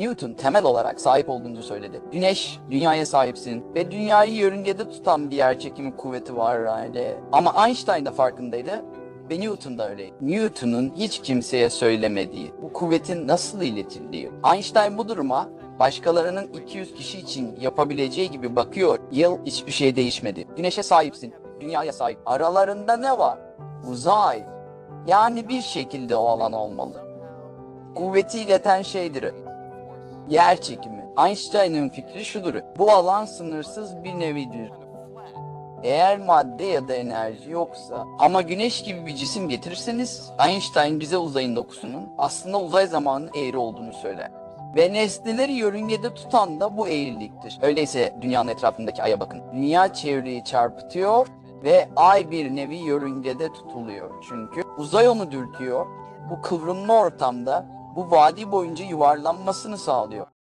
Newton temel olarak sahip olduğunu söyledi. Güneş dünyaya sahipsin ve dünyayı yörüngede tutan bir yerçekimi kuvveti var yani. Ama Einstein da farkındaydı ve Newton da öyle. Newton'un hiç kimseye söylemediği, bu kuvvetin nasıl iletildiği. Einstein bu duruma başkalarının 200 kişi için yapabileceği gibi bakıyor. Yıl hiçbir şey değişmedi. Güneşe sahipsin, dünyaya sahip. Aralarında ne var? Uzay. Yani bir şekilde o alan olmalı. Kuvveti ileten şeydir. Yer çekimi. Einstein'ın fikri şudur. Bu alan sınırsız bir nevidir. Eğer madde ya da enerji yoksa ama güneş gibi bir cisim getirirseniz Einstein bize uzayın dokusunun aslında uzay zamanının eğri olduğunu söyler. Ve nesneleri yörüngede tutan da bu eğriliktir. Öyleyse dünyanın etrafındaki aya bakın. Dünya çevreyi çarpıtıyor ve ay bir nevi yörüngede tutuluyor. Çünkü uzay onu dürtüyor. Bu kıvrımlı ortamda bu vadi boyunca yuvarlanmasını sağlıyor.